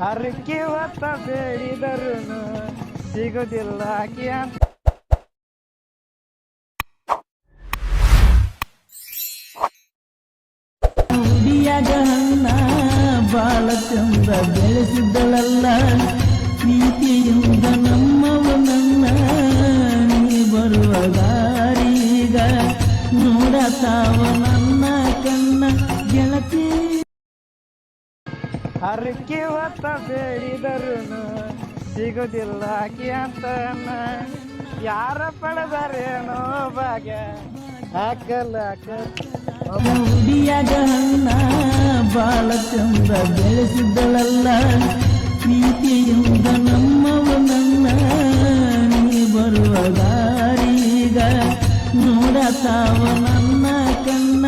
ಹರಕೆ ಹೊತ್ತ ಬೇಡಿದರು ಸಿಗುದಿಲ್ಲ ಆಕಿ ಅಂತ ಹುಡಿಯಾಗ ಹಣ್ಣ ಬಾಳ ಚಂದ ಬೆಳೆಸಿದ್ದಳಲ್ಲ ಪ್ರೀತಿಯಿಂದ ನಮ್ಮವ ನನ್ನ ನೀ ಬರುವ ದಾರೀಗ ನೋಡತಾವ ಹರಕೆ ಹೊತ್ತ ಬೇಡಿದರು ಸಿಗುದಿಲ್ಲ ಆಕಿ ಅಂತ ಯಾರ ಪಡೆದರೇನೋ ಭಾಗ್ಯ. ಹಾಕಲ್ಲ ಹುಡಿಯಾಗ ಹಣ್ಣ ಬಾಳ ಚಂದ ಬೆಳೆಸಿದ್ದಳಲ್ಲ. ಪ್ರೀತಿಯಿಂದ ನಮ್ಮವ ನನ್ನ, ನೀ ಬರುವ ದಾರೀಗ ನೋಡತಾವ ನನ್ನ ಕಣ್ಣ.